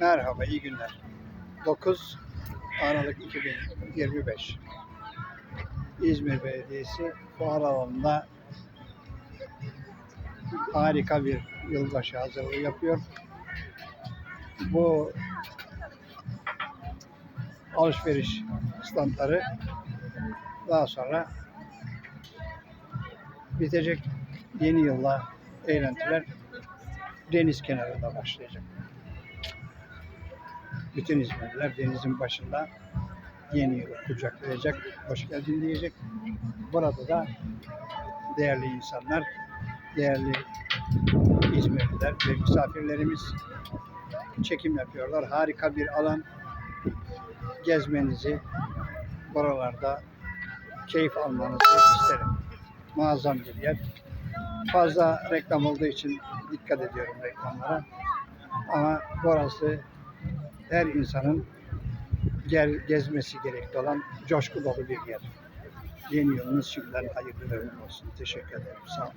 Merhaba, iyi günler. 9 Aralık 2025. İzmir Belediyesi fuar alanında harika bir yılbaşı hazırlığı yapıyor. Bu alışveriş standları daha sonra bitecek yeni yılla eğlentiler deniz kenarında başlayacak. Bütün İzmirliler denizin başında yeni yılı kucaklayacak, hoş geldin diyecek. Burada da değerli insanlar, değerli İzmirliler ve misafirlerimiz çekim yapıyorlar. Harika bir alan. Gezmenizi, buralarda keyif almanızı isterim. Muazzam bir yer. Fazla reklam olduğu için dikkat ediyorum reklamlara. Ama burası her insanın gel, gezmesi gerekli olan coşku dolu bir yer. Yeni yılınız şimdiden hayırlı olsun. Teşekkür ederim. Sağ olun.